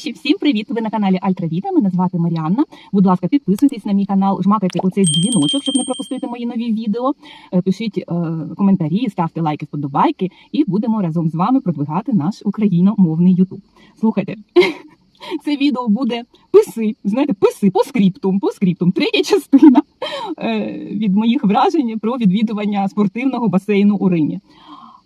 хороші, всім привіт! Ви на каналі Альтравіта. Мене звати Маріанна. Будь ласка, підписуйтесь на мій канал, жмакайте оцей дзвіночок, щоб не пропустити мої нові відео. Е, Пишіть е, коментарі, ставте лайки, вподобайки, і будемо разом з вами продвигати наш україномовний Ютуб. Слухайте, це відео буде писи, знаєте, писи по скриптум, по скриптум. Третя частина е, від моїх вражень про відвідування спортивного басейну у Римі.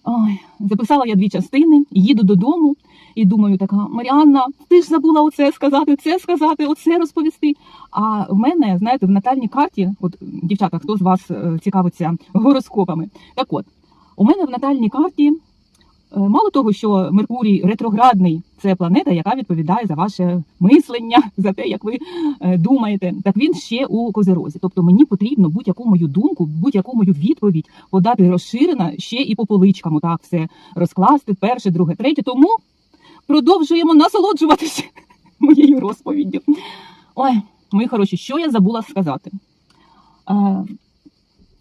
Ой, записала я дві частини, їду додому і думаю, така Маріанна, ти ж забула оце сказати, це сказати, оце розповісти. А в мене, знаєте, в натальній карті, от дівчата, хто з вас е, цікавиться гороскопами, так от у мене в натальній карті. е, Мало того, що Меркурій ретроградний це планета, яка відповідає за ваше мислення, за те, як ви е, думаєте, так він ще у козерозі. Тобто мені потрібно будь-яку мою думку, будь-яку мою відповідь подати розширена ще і по поличкам, так все розкласти перше, друге, третє. Тому продовжуємо насолоджуватися моєю розповіддю. Ой, мої хороші, що я забула сказати? Е,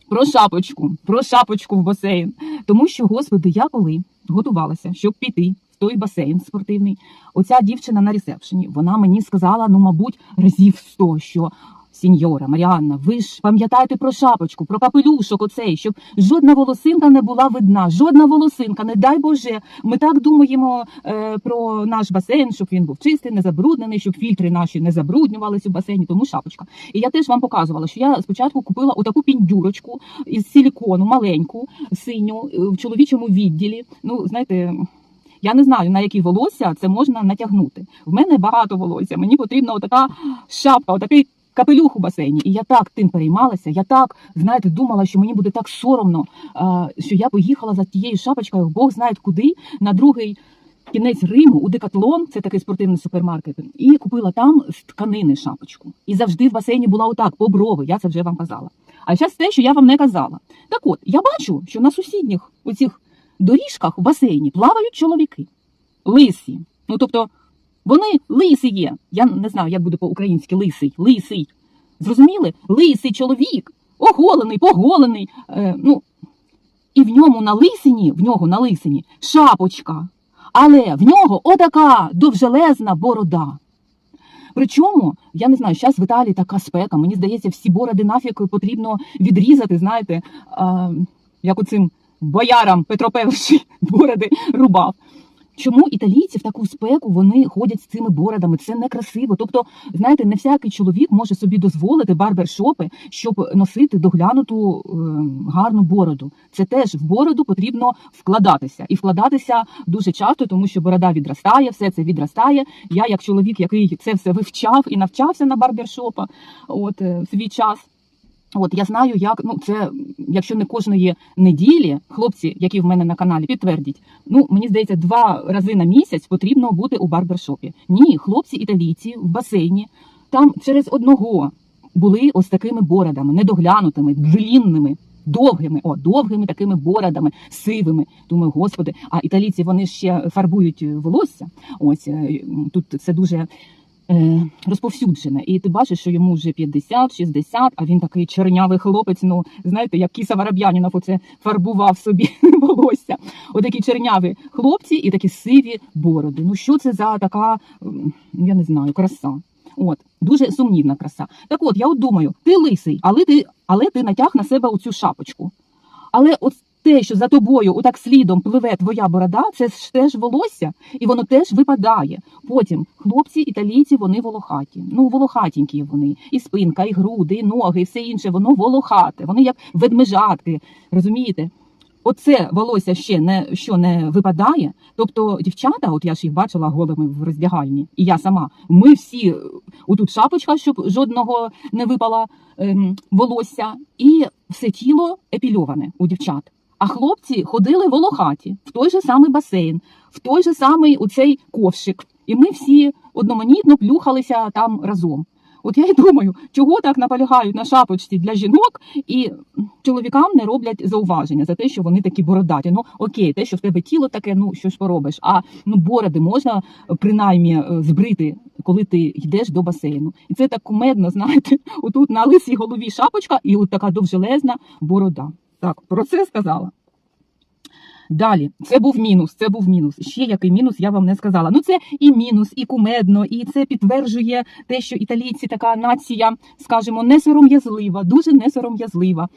про шапочку, про шапочку в басейн. Тому що, господи, я коли готувалася, щоб піти в той басейн спортивний, оця дівчина на ресепшені, вона мені сказала, ну, мабуть, разів сто, що. Сіньора Маріанна, ви ж пам'ятаєте про шапочку, про капелюшок оцей, щоб жодна волосинка не була видна, жодна волосинка, не дай Боже. Ми так думаємо е, про наш басейн, щоб він був чистий, не забруднений, щоб фільтри наші не забруднювалися у басейні, тому шапочка. І я теж вам показувала, що я спочатку купила отаку піндюрочку із силікону, маленьку, синю, е, в чоловічому відділі. Ну, знаєте. Я не знаю, на які волосся це можна натягнути. В мене багато волосся. Мені потрібна отака шапка, отакий капелюх у басейні. І я так тим переймалася. Я так, знаєте, думала, що мені буде так соромно, що я поїхала за тією шапочкою, Бог знає куди, на другий кінець Риму у Декатлон, це такий спортивний супермаркет, і купила там з тканини шапочку. І завжди в басейні була отак, по брови, я це вже вам казала. А зараз те, що я вам не казала. Так от, я бачу, що на сусідніх оцих доріжках в басейні плавають чоловіки. Лисі. Ну тобто, вони лисі є. Я не знаю, як буде по-українськи лисий, лисий. Зрозуміли? Лисий чоловік, оголений, поголений. Е, ну, і в ньому на лисині, в нього на лисині шапочка. Але в нього отака довжелезна борода. Причому, я не знаю, зараз в Італії така спека. Мені здається, всі бороди нафіг потрібно відрізати, знаєте, а, як оцим боярам Петро І бороди рубав. Чому італійці в таку спеку вони ходять з цими бородами? Це некрасиво. Тобто, знаєте, не всякий чоловік може собі дозволити барбершопи, щоб носити доглянуту е, гарну бороду. Це теж в бороду потрібно вкладатися і вкладатися дуже часто, тому що борода відростає, все це відростає. Я, як чоловік, який це все вивчав і навчався на барбершопа, от е, свій час. От я знаю, як ну це, якщо не кожної неділі, хлопці, які в мене на каналі, підтвердять. Ну мені здається, два рази на місяць потрібно бути у барбершопі. Ні, хлопці італійці в басейні там через одного були ось такими бородами, недоглянутими, длінними. Довгими, о, довгими такими бородами, сивими. Думаю, господи, а італійці вони ще фарбують волосся. Ось е, тут це дуже розповсюджене. І ти бачиш, що йому вже 50-60, а він такий чернявий хлопець. Ну знаєте, як Кіса Вороб'янінов оце фарбував собі волосся. Отакі черняві хлопці і такі сиві бороди. Ну що це за така, я не знаю, краса. От дуже сумнівна краса. Так от я от думаю, ти лисий, але ти, але ти натяг на себе оцю шапочку. Але от те, що за тобою отак слідом пливе твоя борода, це ж теж волосся, і воно теж випадає. Потім хлопці італійці, вони волохаті. Ну, волохатенькі вони. І спинка, і груди, і ноги, і все інше, воно волохате. Вони як ведмежатки. Розумієте? Оце волосся ще не що не випадає. Тобто, дівчата, от я ж їх бачила голими в роздягальні, і я сама. Ми всі е, отут шапочка, щоб жодного не випало ем, волосся, і все тіло епільоване у дівчат. А хлопці ходили волохаті в той же самий басейн, в той же самий оцей ковшик. І ми всі одноманітно плюхалися там разом. От я й думаю, чого так наполягають на шапочці для жінок, і чоловікам не роблять зауваження за те, що вони такі бородаті. Ну окей, те, що в тебе тіло таке, ну що ж поробиш. А ну бороди можна е, принаймні е, збрити, коли ти йдеш до басейну. І це так кумедно, знаєте, отут на лисій голові шапочка і от така довжелезна борода. Так, про це сказала. Далі, це був мінус. Це був мінус. Ще який мінус, я вам не сказала. Ну це і мінус, і кумедно, і це підтверджує те, що італійці така нація, скажімо, не сором'язлива, дуже не сором'язлива.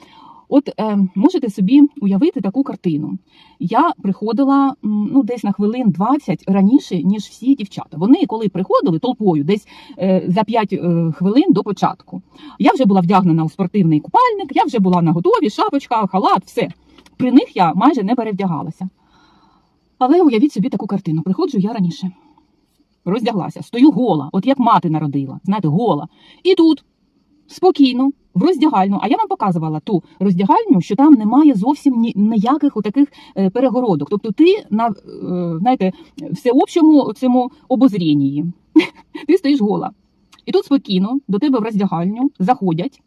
От е, можете собі уявити таку картину. Я приходила ну десь на хвилин 20 раніше, ніж всі дівчата. Вони коли приходили толпою, десь е, за 5 е, хвилин до початку. Я вже була вдягнена у спортивний купальник, я вже була на готові, шапочка, халат, все. При них я майже не перевдягалася. Але уявіть собі таку картину. Приходжу я раніше. Роздяглася, стою гола, от як мати народила, знаєте, гола. І тут спокійно, в роздягальню. А я вам показувала ту роздягальню, що там немає зовсім ні, ніяких таких перегородок. Тобто ти на е, знаєте, всеобщому цьому обозрінні. Ти стоїш гола. І тут спокійно до тебе в роздягальню заходять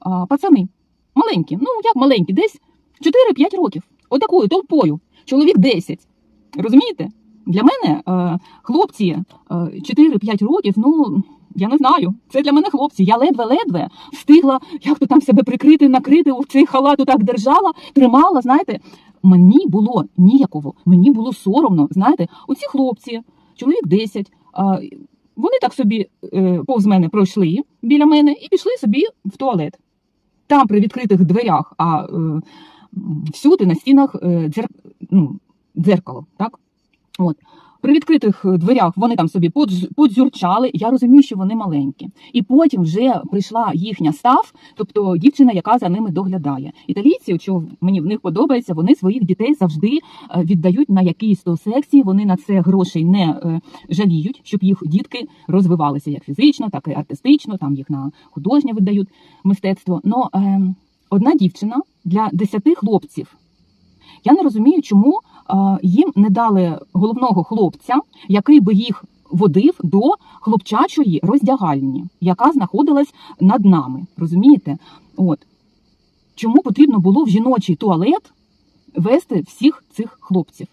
а, пацани. Маленькі, ну як маленькі, десь 4-5 років. Отакою толпою. Чоловік 10. Розумієте? Для мене е, хлопці е, 4-5 років, ну я не знаю. Це для мене хлопці. Я ледве-ледве встигла, як то там себе прикрити, накрити у цей халат, так держала, тримала. Знаєте, мені було ніяково, мені було соромно. Знаєте, оці хлопці, чоловік 10, е, вони так собі е, повз мене пройшли біля мене і пішли собі в туалет. Там при відкритих дверях, а е, всюди на стінах е, дзер... ну, дзеркало. Так? От. При відкритих дверях вони там собі подз- подзюрчали. Я розумію, що вони маленькі. І потім вже прийшла їхня став, тобто дівчина, яка за ними доглядає. Італійці, що мені в них подобається, вони своїх дітей завжди е, віддають на якісь то секції. Вони на це грошей не е, жаліють, щоб їх дітки розвивалися як фізично, так і артистично. Там їх на художнє видають мистецтво. Но е, одна дівчина для десяти хлопців. Я не розумію, чому е, їм не дали головного хлопця, який би їх водив до хлопчачої роздягальні, яка знаходилась над нами. Розумієте? От чому потрібно було в жіночий туалет вести всіх цих хлопців?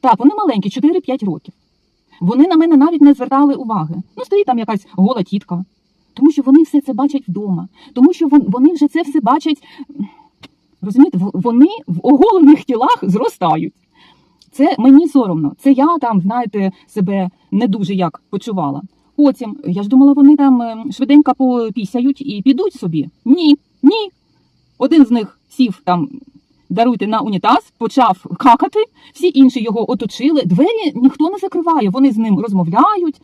Так, вони маленькі, 4-5 років. Вони на мене навіть не звертали уваги. Ну, стоїть там якась гола тітка. Тому що вони все це бачать вдома, тому що вони вже це все бачать. Розумієте, вони в оголених тілах зростають. Це мені соромно. Це я там, знаєте, себе не дуже як почувала. Потім я ж думала, вони там е, швиденько попісяють і підуть собі. Ні, ні. Один з них сів там, даруйте на унітаз, почав какати, всі інші його оточили. Двері ніхто не закриває, вони з ним розмовляють.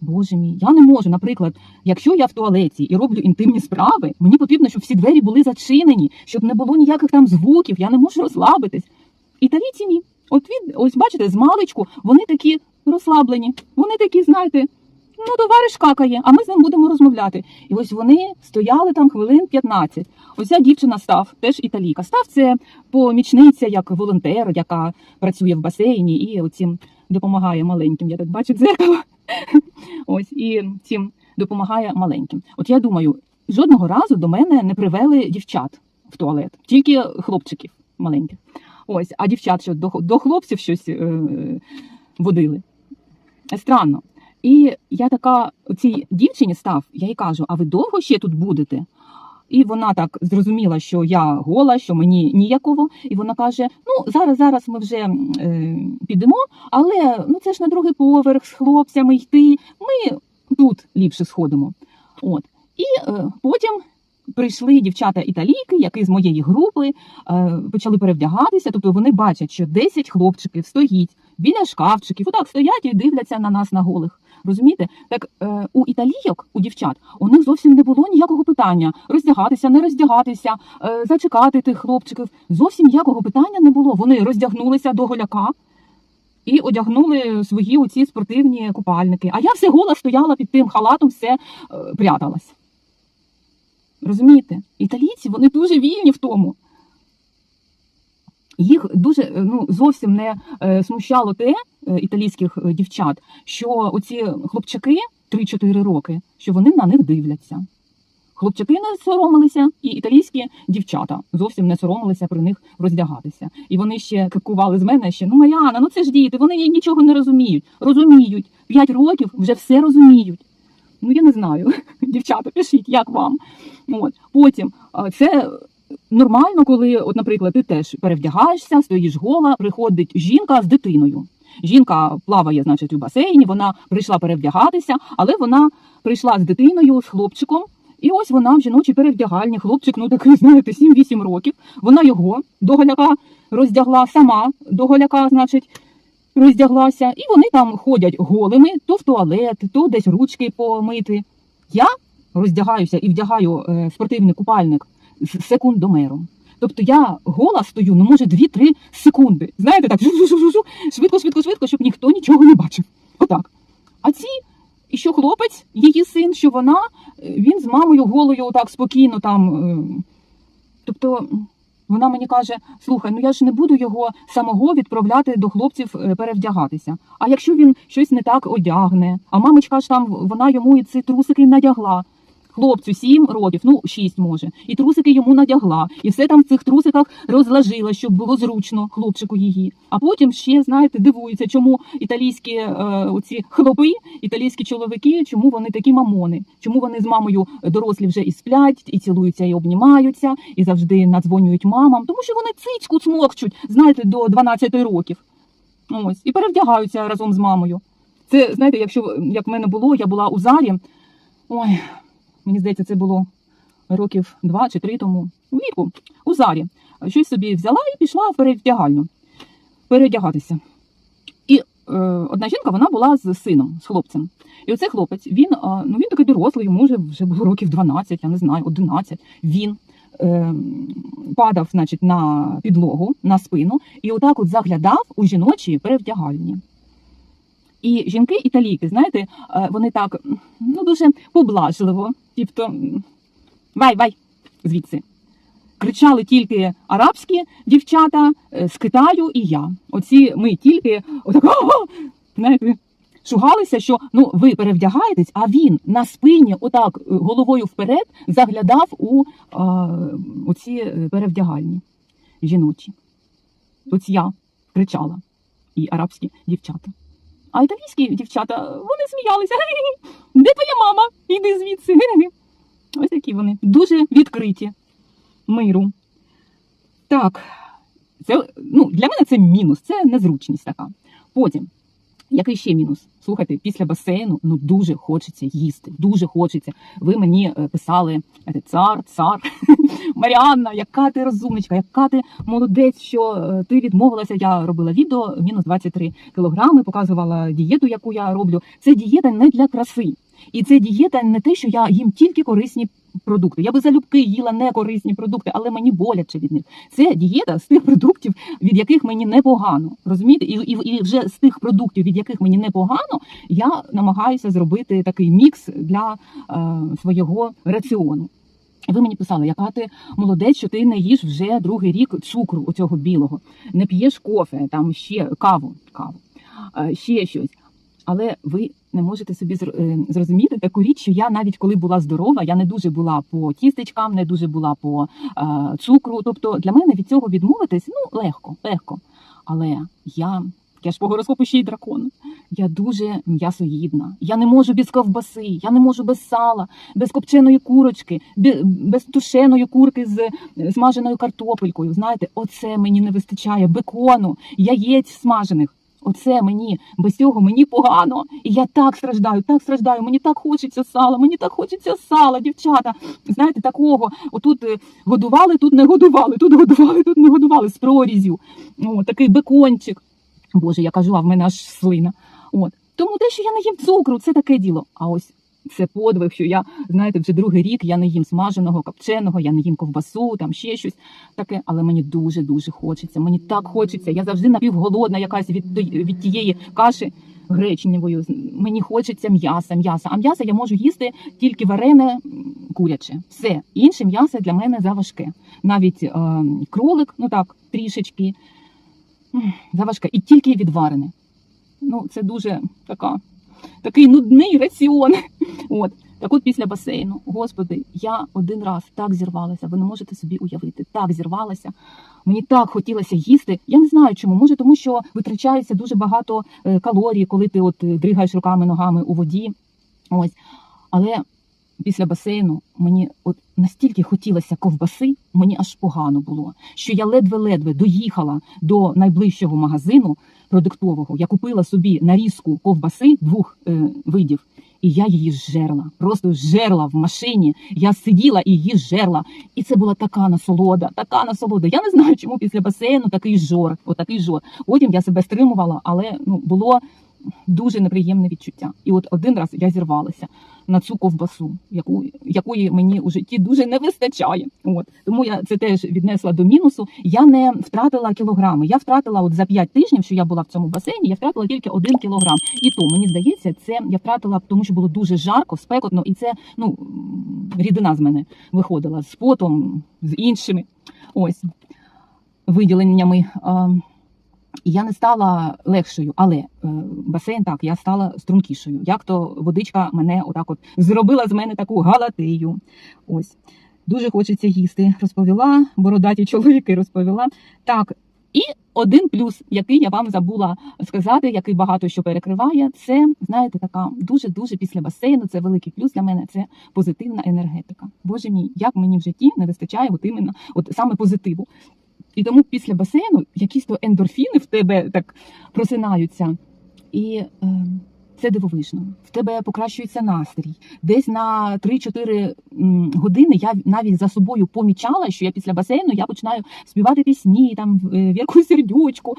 Боже мій, я не можу. Наприклад, якщо я в туалеті і роблю інтимні справи, мені потрібно, щоб всі двері були зачинені, щоб не було ніяких там звуків, я не можу розслабитись. Італійці ні. От від, ось бачите, з маличку вони такі розслаблені, вони такі, знаєте, ну, товариш какає, а ми з ним будемо розмовляти. І ось вони стояли там хвилин 15. Ось ця дівчина став, теж італійка. Став це помічниця, як волонтер, яка працює в басейні і оцім допомагає маленьким. Я так бачу дзеркало. Ось і цим допомагає маленьким. От я думаю, жодного разу до мене не привели дівчат в туалет, тільки хлопчиків маленьких. Ось, а дівчат що до, до хлопців щось е, водили. Странно. І я така цій дівчині став, я їй кажу: а ви довго ще тут будете? І вона так зрозуміла, що я гола, що мені ніяково. І вона каже: Ну, зараз, зараз ми вже е, підемо, але ну це ж на другий поверх з хлопцями йти. Ми тут ліпше сходимо. От. І е, потім прийшли дівчата-італійки, які з моєї групи е, почали перевдягатися. Тобто вони бачать, що 10 хлопчиків стоїть біля шкафчиків, отак стоять і дивляться на нас на голих. Розумієте? Так е, у італійок, у дівчат, у них зовсім не було ніякого питання роздягатися, не роздягатися, е, зачекати тих хлопчиків. Зовсім ніякого питання не було. Вони роздягнулися до голяка і одягнули свої оці спортивні купальники. А я все гола стояла під тим халатом, все е, пряталась. Розумієте? Італійці вони дуже вільні в тому. Їх дуже е, ну, зовсім не е, смущало те е, італійських дівчат, що оці хлопчаки 3-4 роки, що вони на них дивляться. Хлопчаки не соромилися, і італійські дівчата зовсім не соромилися при них роздягатися. І вони ще кикували з мене ще: ну Маріана, ну це ж діти, вони нічого не розуміють. Розуміють. 5 років вже все розуміють. Ну я не знаю, дівчата, пишіть, як вам. От. Потім це нормально, коли, от, наприклад, ти теж перевдягаєшся, стоїш гола, приходить жінка з дитиною. Жінка плаває, значить, у басейні, вона прийшла перевдягатися, але вона прийшла з дитиною, з хлопчиком. І ось вона в жіночій перевдягальні. Хлопчик, ну такий, знаєте, 7-8 років. Вона його до голяка роздягла, сама до голяка, значить, роздяглася. І вони там ходять голими, то в туалет, то десь ручки помити. Я роздягаюся і вдягаю е, спортивний купальник з секундомером. Тобто я гола стою, ну може 2-3 секунди. Знаєте, так швидко, швидко, швидко, щоб ніхто нічого не бачив. Отак. А ці, і що хлопець, її син, що вона, е, він з мамою голою так спокійно там. е, Тобто вона мені каже: слухай, ну я ж не буду його самого відправляти до хлопців е, перевдягатися. А якщо він щось не так одягне, а мамочка ж там вона йому і ці трусики надягла. Хлопцю сім років, ну шість може, і трусики йому надягла, і все там в цих трусиках розложила, щоб було зручно хлопчику її. А потім ще знаєте, дивуються, чому італійські е, оці хлопи, італійські чоловіки, чому вони такі мамони, чому вони з мамою дорослі вже і сплять, і цілуються, і обнімаються, і завжди надзвонюють мамам, тому що вони цицьку смокчуть, знаєте, до 12 років. Ось і перевдягаються разом з мамою. Це знаєте, якщо як в мене було, я була у залі. Ой, мені здається, це було років два чи три тому. Влітку у зарі. Щось собі взяла і пішла в перевдягальню переодягатися. І е, одна жінка вона була з сином, з хлопцем. І оцей хлопець, він, е, ну, він такий дорослий, йому вже, вже було років 12, я не знаю, 11. Він е, падав значить, на підлогу, на спину, і отак от заглядав у жіночі перевдягальні. І жінки італійки, знаєте, е, вони так ну, дуже поблажливо, тобто вай, вай, звідси. Кричали тільки арабські дівчата е, з Китаю і я. Оці ми тільки отак, знаєте, шугалися, що ну ви перевдягаєтесь, а він на спині, отак е, головою вперед, заглядав у а, оці е, перевдягальні жіночі. Ось я кричала, і арабські дівчата. А італійські дівчата вони сміялися. «Ге-ге-ге! Де твоя мама? Іди звідси. Ось такі вони дуже відкриті миру. Так, це ну, для мене це мінус, це незручність така. Потім, який ще мінус? Слухайте, після басейну ну дуже хочеться їсти. Дуже хочеться. Ви мені е, писали е, цар, цар, Маріанна, яка ти розумничка, яка ти молодець, що е, ти відмовилася. Я робила відео мінус 23 кілограми, показувала дієту, яку я роблю. Це дієта не для краси. І це дієта не те, що я їм тільки корисні продукти. Я би залюбки їла не корисні продукти, але мені боляче від них. Це дієта з тих продуктів, від яких мені непогано. Розумієте? І, і, і вже з тих продуктів, від яких мені непогано, я намагаюся зробити такий мікс для е, свого раціону. Ви мені писали, яка ти молодець, що ти не їш вже другий рік цукру у цього білого, не п'єш кофе, там ще каву, каву, е, ще щось. Але ви не можете собі е, зрозуміти таку річ, що я навіть коли була здорова, я не дуже була по тістечкам, не дуже була по е, цукру. Тобто для мене від цього відмовитись ну легко, легко. Але я, я ж по гороскопу ще й дракон. Я дуже м'ясоїдна. Я не можу без ковбаси, я не можу без сала, без копченої курочки, без тушеної курки з смаженою картопелькою. Знаєте, оце мені не вистачає бекону, яєць смажених. Оце мені без цього мені погано. І я так страждаю, так страждаю. Мені так хочеться сала, мені так хочеться сала, дівчата. Знаєте, такого. Отут е, годували, тут не годували, тут годували, тут не годували з прорізів. О, такий бекончик. Боже, я кажу, а в мене аж слина. От. Тому те, що я не їм цукру, це таке діло. А ось це подвиг, що я, знаєте, вже другий рік я не їм смаженого, копченого, я не їм ковбасу, там ще щось таке, але мені дуже дуже хочеться. Мені так хочеться. Я завжди напівголодна якась від, від тієї каші гречневою. Мені хочеться м'яса, м'яса. А м'ясо я можу їсти тільки варене куряче. Все інше м'ясо для мене заважке. Навіть е, кролик, ну так, трішечки заважке. І тільки відварене. Ну, це дуже така, такий нудний раціон. От. Так от після басейну, господи, я один раз так зірвалася, ви не можете собі уявити, так зірвалася. Мені так хотілося їсти. Я не знаю чому. Може, тому що витрачається дуже багато е, калорій, коли ти от е, дригаєш руками, ногами у воді. Ось. Але після басейну мені от настільки хотілося ковбаси, мені аж погано було, що я ледве-ледве доїхала до найближчого магазину продуктового. Я купила собі нарізку ковбаси двох е, видів, і я її жерла. Просто жерла в машині. Я сиділа і її жерла. І це була така насолода, така насолода. Я не знаю, чому після басейну такий жор, отакий жор. Потім я себе стримувала, але ну було дуже неприємне відчуття. І от один раз я зірвалася на цю ковбасу, яку якої мені у житті дуже не вистачає. От тому я це теж віднесла до мінусу. Я не втратила кілограми. Я втратила от за 5 тижнів, що я була в цьому басейні, я втратила тільки один кілограм. І то мені здається, це я втратила, тому що було дуже жарко, спекотно, і це ну рідина з мене виходила з потом, з іншими ось виділеннями. Я не стала легшою, але е, басейн так, я стала стрункішою. Як то водичка мене отак от зробила з мене таку галатею. Ось дуже хочеться їсти. Розповіла бородаті чоловіки, розповіла. Так, і один плюс, який я вам забула сказати, який багато що перекриває, це знаєте, така дуже дуже після басейну. Це великий плюс для мене. Це позитивна енергетика. Боже мій, як мені в житті не вистачає от іменно от саме позитиву. І тому після басейну якісь то ендорфіни в тебе так просинаються. І е, це дивовижно. В тебе покращується настрій. Десь на 3-4 години я навіть за собою помічала, що я після басейну я починаю співати пісні, там е, Вірку сердючку,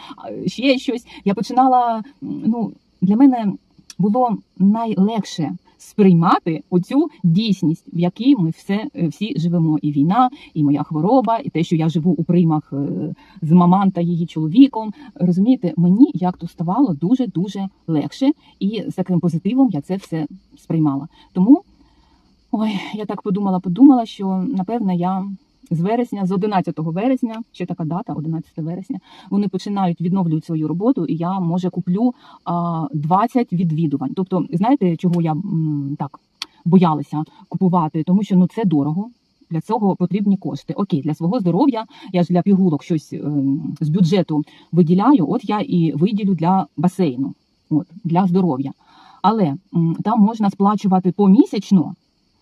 ще щось. Я починала. Ну, для мене було найлегше сприймати оцю дійсність, в якій ми все е, всі живемо. І війна, і моя хвороба, і те, що я живу у приймах е, з маман та її чоловіком. Розумієте, мені як то ставало дуже дуже легше, і з таким позитивом я це все сприймала. Тому ой, я так подумала, подумала, що напевне я. З вересня, з 11 вересня, ще така дата, 11 вересня, вони починають відновлюють свою роботу, і я може куплю 20 відвідувань. Тобто, знаєте, чого я так боялася купувати, тому що ну це дорого. Для цього потрібні кошти. Окей, для свого здоров'я я ж для пігулок щось е, з бюджету виділяю. От я і виділю для басейну, от для здоров'я. Але там можна сплачувати помісячно.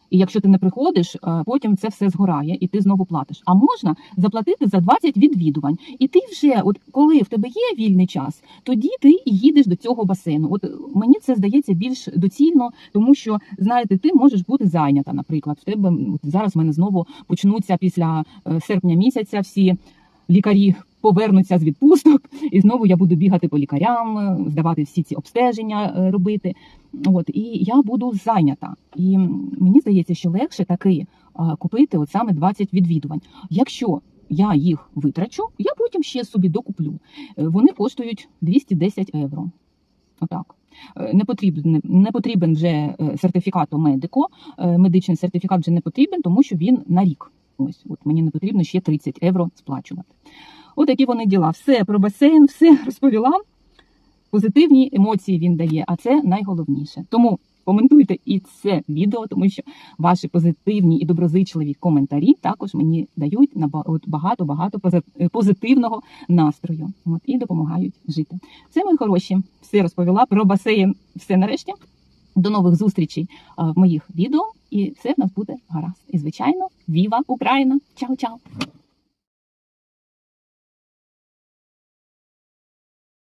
І якщо ти не приходиш, е, потім це все згорає, і ти знову платиш. А можна заплатити за 20 відвідувань. І ти вже, от коли в тебе є вільний час, тоді ти і їдеш до цього басейну. От е, мені це здається більш доцільно, тому що знаєте, ти можеш бути зайнята. Наприклад, в тебе от зараз в мене знову почнуться після е, серпня місяця всі лікарі. Повернуться з відпусток, і знову я буду бігати по лікарям, е, здавати всі ці обстеження, е, робити. От і я буду зайнята. І мені здається, що легше таки купити от саме 20 відвідувань. Якщо я їх витрачу, я потім ще собі докуплю. Е, Вони коштують 210 євро. Отак. Е, Не потрібен, не потрібен вже е, сертифікат медико. Е, Медичний сертифікат вже не потрібен, тому що він на рік. Ось от мені не потрібно ще 30 євро сплачувати. От такі вони діла. Все про басейн, все розповіла. Позитивні емоції він дає, а це найголовніше. Тому коментуйте і це відео, тому що ваші позитивні і доброзичливі коментарі також мені дають багато багато позитивного настрою. От і допомагають жити. Це мої хороші. Все розповіла про басейн. Все нарешті. До нових зустрічей в моїх відео, і все в нас буде гаразд. І звичайно, віва Україна! Чао-чао!